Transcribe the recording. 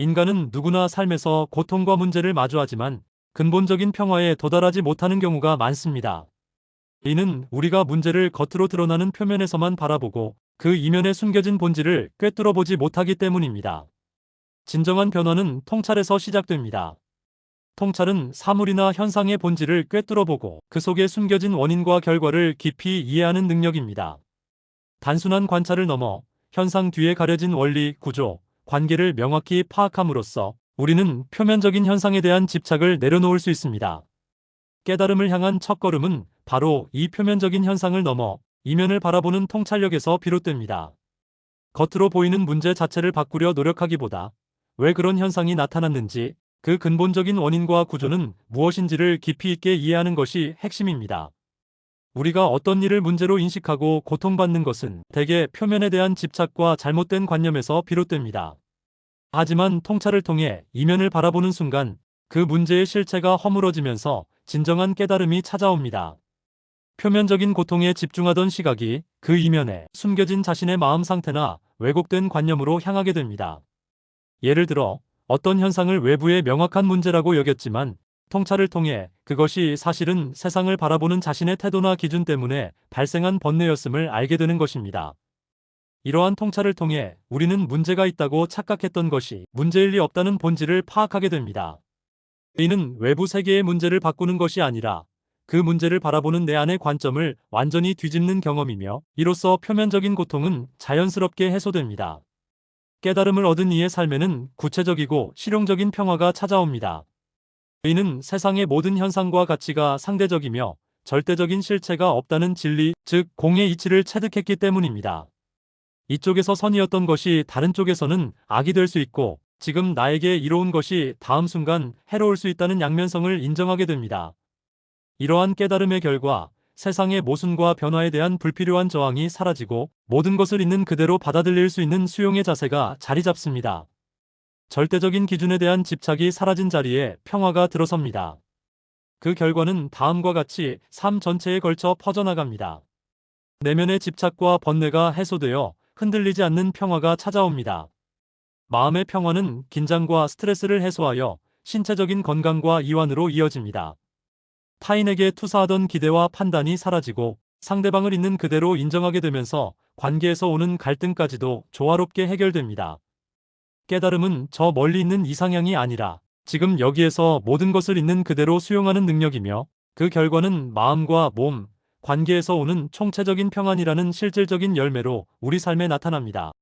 인간은 누구나 삶에서 고통과 문제를 마주하지만 근본적인 평화에 도달하지 못하는 경우가 많습니다. 이는 우리가 문제를 겉으로 드러나는 표면에서만 바라보고 그 이면에 숨겨진 본질을 꿰뚫어 보지 못하기 때문입니다. 진정한 변화는 통찰에서 시작됩니다. 통찰은 사물이나 현상의 본질을 꿰뚫어 보고 그 속에 숨겨진 원인과 결과를 깊이 이해하는 능력입니다. 단순한 관찰을 넘어 현상 뒤에 가려진 원리, 구조, 관계를 명확히 파악함으로써 우리는 표면적인 현상에 대한 집착을 내려놓을 수 있습니다. 깨달음을 향한 첫걸음은 바로 이 표면적인 현상을 넘어 이면을 바라보는 통찰력에서 비롯됩니다. 겉으로 보이는 문제 자체를 바꾸려 노력하기보다 왜 그런 현상이 나타났는지 그 근본적인 원인과 구조는 무엇인지를 깊이 있게 이해하는 것이 핵심입니다. 우리가 어떤 일을 문제로 인식하고 고통받는 것은 대개 표면에 대한 집착과 잘못된 관념에서 비롯됩니다. 하지만 통찰을 통해 이면을 바라보는 순간 그 문제의 실체가 허물어지면서 진정한 깨달음이 찾아옵니다. 표면적인 고통에 집중하던 시각이 그 이면에 숨겨진 자신의 마음 상태나 왜곡된 관념으로 향하게 됩니다. 예를 들어 어떤 현상을 외부의 명확한 문제라고 여겼지만 통찰을 통해 그것이 사실은 세상을 바라보는 자신의 태도나 기준 때문에 발생한 번뇌였음을 알게 되는 것입니다. 이러한 통찰을 통해 우리는 문제가 있다고 착각했던 것이 문제일 리 없다는 본질을 파악하게 됩니다. 이는 외부 세계의 문제를 바꾸는 것이 아니라 그 문제를 바라보는 내 안의 관점을 완전히 뒤집는 경험이며 이로써 표면적인 고통은 자연스럽게 해소됩니다. 깨달음을 얻은 이의 삶에는 구체적이고 실용적인 평화가 찾아옵니다. 이는 세상의 모든 현상과 가치가 상대적이며 절대적인 실체가 없다는 진리, 즉 공의 이치를 체득했기 때문입니다. 이쪽에서 선이었던 것이 다른 쪽에서는 악이 될 수 있고 지금 나에게 이로운 것이 다음 순간 해로울 수 있다는 양면성을 인정하게 됩니다. 이러한 깨달음의 결과 세상의 모순과 변화에 대한 불필요한 저항이 사라지고 모든 것을 있는 그대로 받아들일 수 있는 수용의 자세가 자리 잡습니다. 절대적인 기준에 대한 집착이 사라진 자리에 평화가 들어섭니다. 그 결과는 다음과 같이 삶 전체에 걸쳐 퍼져나갑니다. 내면의 집착과 번뇌가 해소되어 흔들리지 않는 평화가 찾아옵니다. 마음의 평화는 긴장과 스트레스를 해소하여 신체적인 건강과 이완으로 이어집니다. 타인에게 투사하던 기대와 판단이 사라지고 상대방을 있는 그대로 인정하게 되면서 관계에서 오는 갈등까지도 조화롭게 해결됩니다. 깨달음은 저 멀리 있는 이상향이 아니라 지금 여기에서 모든 것을 있는 그대로 수용하는 능력이며 그 결과는 마음과 몸, 관계에서 오는 총체적인 평안이라는 실질적인 열매로 우리 삶에 나타납니다.